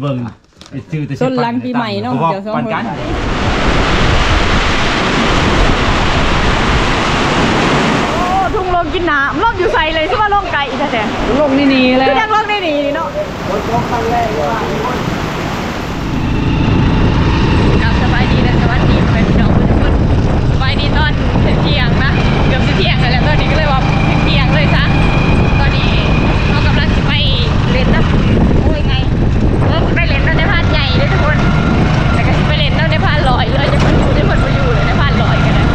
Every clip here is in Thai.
เบิ่งไปซื้อแต่ต้นหลังปีใหม่เนาะเพราะว่าเดี๋ยวสองปันกันคนโอ้ทุ่งลงกินน้ำลงอยู่ใส่เลยใช่ป่ะลงไก่อีกแต่ลงนี่นี่เลยคือยังลงได้ดีเนาะครับสบายดีนะสวัสดีพ่อแม่พี่น้องทุกคนสบายดีตอนเที่ยงนะเกือบจะเที่ยงแล้วตอนนี้ก็เลยว่าเที่ยงเลยซะตอนนี้เรากำลังจะไปเล่นนะโอ้ยไงเราจะไปเล่นน้ำในพานใหญ่เลยทุกคนแต่ก็จะไปเล่นน้ำในพานลอยเลยจะมันอยู่จะมันมาอยู่เลยในพานลอยกันนะ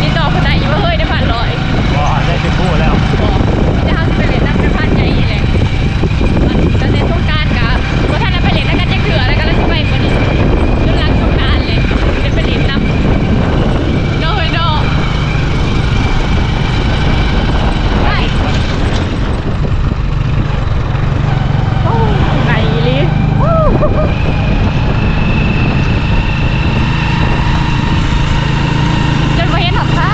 นี่ต่อคนไหนอยู่ว่าเฮ้ยในพานลอย ก็ได้ไปพูดแล้ว จะเอาไปเล่นน้ำในพานใหญ่อีกเลยมันจะเล่นสงกรารกับว่าท่านไปเล่นน้ำกันจะเถื่อแล้วก็แล้วจะไปวันนี้จนหลังสงกรารเลยจะไปเล่นน้ำโน้ยโน่ไปโอ้ไงลิโอ้จนมาเห็นหับผ้า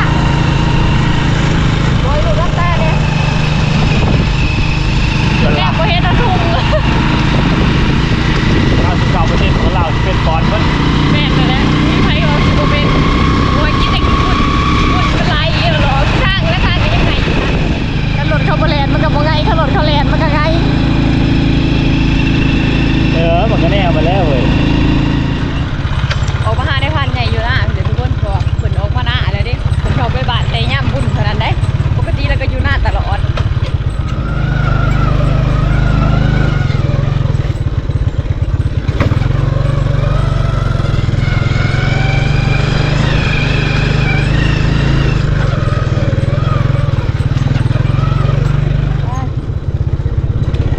โอ้ยลูกรักแต่เนี่ย แม่ก็เฮ็ดอะทุ่ง 99%ของเราเป็นปอนด์เพิ่น แม่นนั่นแหละมีไผก็สิบ่เป็นโอ้ยกินแต่กินฝุ่นฝุ่นเป็นไรเออหรอทางและทางก็ยังไงกันรถเข้าบ่แลนมันก็บ่ไงถ้ารถเข้าแลนมันก็ไง เออมันก็แน่มาแล้วเว้ย ออกมาหาได้พันใหญ่อยู่นะเดี๋ยวทุกคนก็เพิ่นออกมาหน้าแล้วเด้เพิ่นเข้าไปบ้านแต่ย่ํบุญเท่านั้นได้ปกติแล้วก็อยู่หน้าตลอด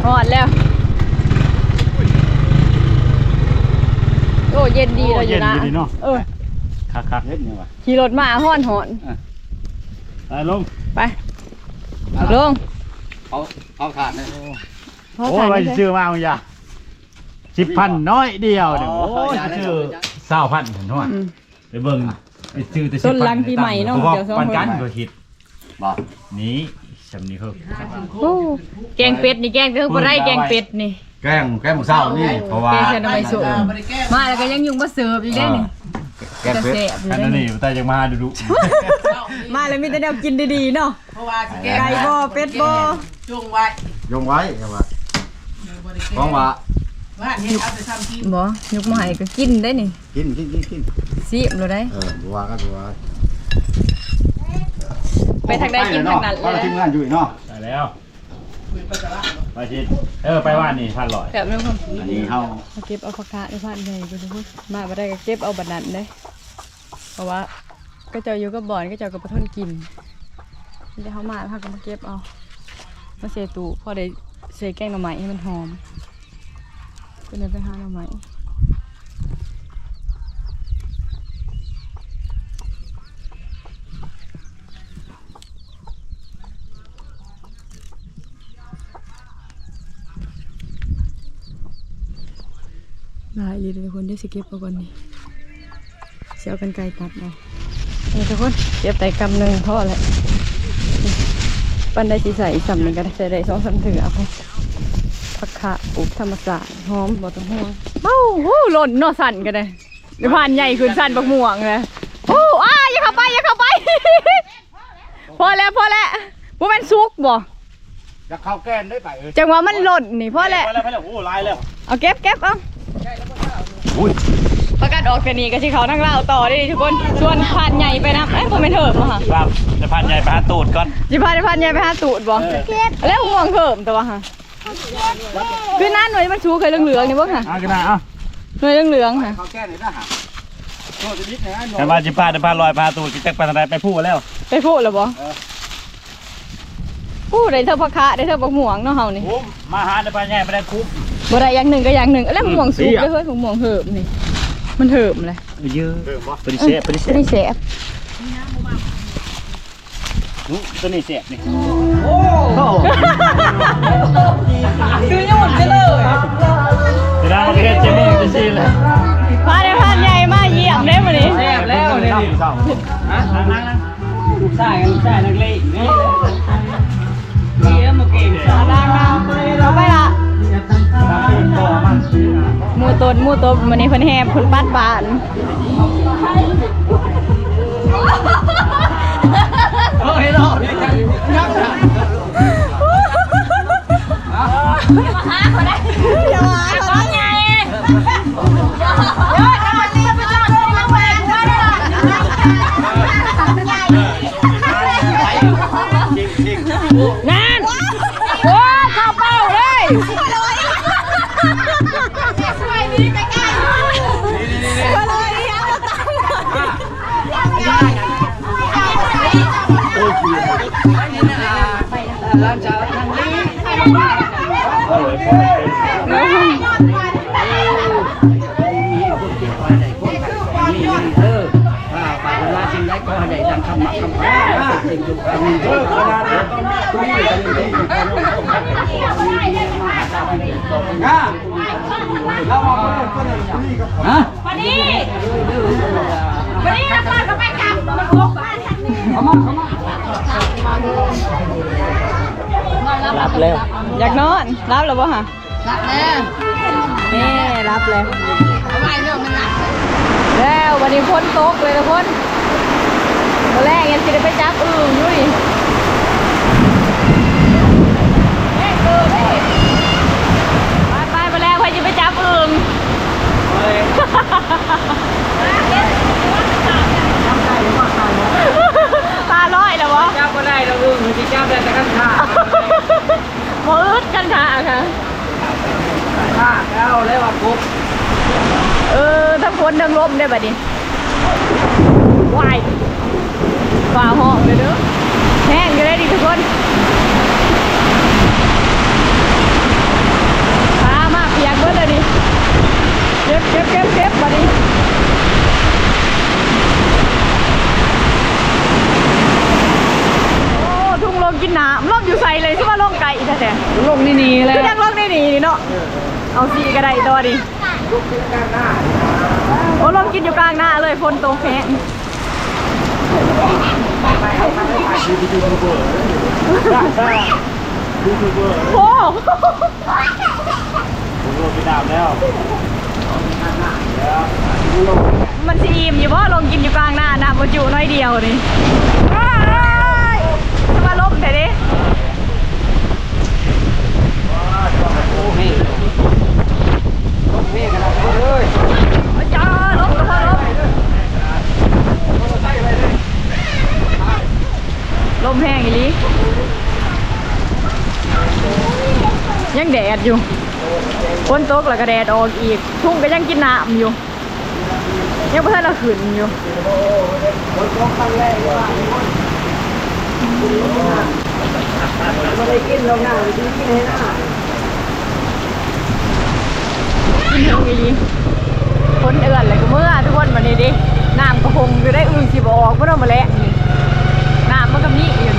ฮอดแล้ว โอ้ เย็นดีเลยอยู่นะโอ้เย็นดีเนาะเออ คักๆเฮ็ดนี่ว่ะขี่รถมาห้อนหอนไปลงไปลงเอาเอาขาดเลยพอโอ้ถ่ายยไม่ไปใช่ ซื้อมามึงอย่า10,000น้อยเดียวเดี๋ยวโอ้ยซื้อ20,000เห็นว่าอืมไปเบิ่งไปซื้อแต่ต้นหลังปีใหม่เนาะเพราะว่าเดี๋ยวสองคน ปันกันก็คิดบอกนี้สำนี้คือโอ้แกงเป็ดนี่แกงเธอบ่ได้แกงเป็ดนี่ แกล้งแกล้งหมูเศร้านี่เพราะว่าแกงเส้นน้ำใบสุกมาแล้วก็ยังยุงมาเสิร์ฟอีกได้นี่ แกล้งจะเป็ดแซ่บอยู่อันได้นั้นนี่นี่แต่ยังมาดูดูมาแล้วมีแต่แนวกินดีๆเนาะเพราะว่าสิแกไก่บ่เป็ดบ่จงไว้ยงไว้ครับว่าเพราะว่าว่าเห็นเอาไปทำกินบ่ยกมาให้ก็กินได้นี่กินกินกินกินซีมเลยได้เออบัวก็บัวไปทางใดกินทางนั้นก็เลยทีมงานอยู่เนาะได้แล้ว ไปชิดเออไปว่านนี่พันลอยแบบนี้ครับอันนี้เฮามาเก็บเอาผักกาดในบ้านใหญ่ไปทุกคนมาบ่ได้ก็เก็บเอาบัดนั้นเด้เพราะว่าก็เจ้าอยู่กับบ่อนก็เจ้าก็บ่ทนกินเดี๋ยวเขามาแล้วเขาก็มาเก็บเอามาเสตูพอได้ใส่แกงหน่อไม้ให้มันหอมก็เดินไปหาหน่อไม้ หลายเลยทุกคนเดี๋ยวสิเก็บเอาก่อนนี่เสียเอากันไกลตัดเอานี่ทุกคนเก็บแต่กำหนึ่งพอแหละนี่ปันได้สีใส่สำนึงก็ได้ใส่ได้สองสามถือเอาไปผักคะปลูกธรรมศาสตร์หอมบ่ต้องห่วงเอ้าโหหล่นเนาะสั่นกันเลยเดี๋ยวผ่านใหญ่ขึ้นสั่นบักม่วงเลยโอ้อ้าอย่าเข้าไปอย่าเข้าไป พอแล้วพอแล้วว่ามันซุกบ่จะเข้าแก้นได้ไปเออจังหวะมันหล่นนี่พอแล้วไปแล้วไปแล้วโอ้ลายแล้วเอาเก็บเก็บเอาอุ้ย ประกาศออกจากนี้ก็ที่เขานั่งเล่าต่อได้ทุกคนส่วนผ่านใหญ่ไปนะเอ้ยผมเป็นเถิบมาค่ะครับจะพันใหญ่ไปหาตูดก่อนจิพาจะผ่านใหญ่ไปหาตูดบ่แล้วห่วงเถิบแต่ว่าค่ะคือหน้าหน่วยมันชูเคยเหลืองๆนี่บ่ค่ะเอากันนะเอาหน่วยเหลืองๆค่ะเข้าแก้นเลยนะฮะโทษจะนิดนะหนูแต่ว่าจิพาจะพาลอยพาตูดจะไปทางใดไปพูดแล้ว ไปพูดแล้วบ่อู้ได้เธอพักคะได้เธอบักม่วงเนาะเฮานี่คุ้มมาหาในพันใหญ่ไม่ได้คุ้ม บ่ได้อย่างหนึ่งก็อย่างหนึ่งแล้วม่วงสุกเสียเด้อเฮ้ยม่วงเหิบนี่ มันเหิบเลยเยอะปฏิเสธปฏิเสธไม่แสบนู้ตัวนี้เสียบนี่คือยังหมดไปเลยเดี๋ยวเรามาเฮ็ดเจมึงจะซีเลยพาได้ผ่านใหญ่มาเยี่ยมได้มื้อนี้แซ่บแล้วเนี่ยฮะนั่งนั่งนั่งลูกชายกับลูกชายนักเลงนี่เลยนี่เอ็มมาเก่ง นหมู่ตบวันนี้เพิ่นแฮบเพิ่นปัดบานเฮ้ยรอบนี้กังยังอย่ามาขอไงนั่านชาวทางนี้เออป้าป้าเวลาสิ่งใดก็ให้ได้ดังคำมักคำพาสิ่งอยู่คำนี้เออขนาดนั้นต้องต้องมีกันอยู่ดีง่าเราเอาไปก็ได้คุยกับฮะวันนี้วันนี้นะป้าก็ไปกลับมันครบเข้ามาเข้ามา รับแล้วอยากนอน รับหรือเปล่าฮะรับแน่นี่รับเลยทำไมเรื่องมันหนักแล้ววันนี้พ้นตกเลยทุกคนวันแรกยังสิได้ไปจับอึ่งอยู่ดิเอ้ยเออเฮ้ยไปไปวันแรกใครจะไปจับอึ่งตาลอยแล้ววะ เจ้าก็ได้เราเออที่เจ้าได้แต่กันขา มาอึดกันค่ะค่ะ ขาแล้วแล้วว่าปุ๊บ เออทั้งพ้ นทั้งลมได้บัดนี้วายฝ่าห้องเลยเด้อแห้งอยู่ได้ดิทุกคนพามาเปียกเบิดเลยดิเก็บเก็บเก็บเก็บบัดนี้โอ้ทุ่งลงกินน้ำลงอยู่ใส่เลยใช่ไหมลงไก่อีกแต่ลงนี่นี่เลยก็ยังลงได้หนีนี่เนาะเอาสีก็ได้ตัวดิ โอ้ลงกินอยู่กลางหน้าเลยฝนตกแห้งโอ้ผมลงไปดามแล้วมันสีอิ่มอยู่เพราะลงกินอยู่กลางหน้าน้ำมันจุน้อยเดียวนี่อ้ายจะมาล้มแต่ดิ โอ้เฮ้โอเคกันแล้วเอ้ย มาจ้าล้มก็พอล้มล มแห้งอีลียังแดดอยู่ฝนตกแล้วก็แดดออกอีก ทุ่งก็ยังกินน้ำอยู่ ยังเพื่อนเราขืนอยู่ไม่ได้กินลงหน้ากินกินให้หน้ากินทั้งอีคนเอือนเลยก็เมื่อทุกคนวันนี้ดิ น้ำก็คงจะได้อื่นสิบออกเพราะเรามาแล้ว นี่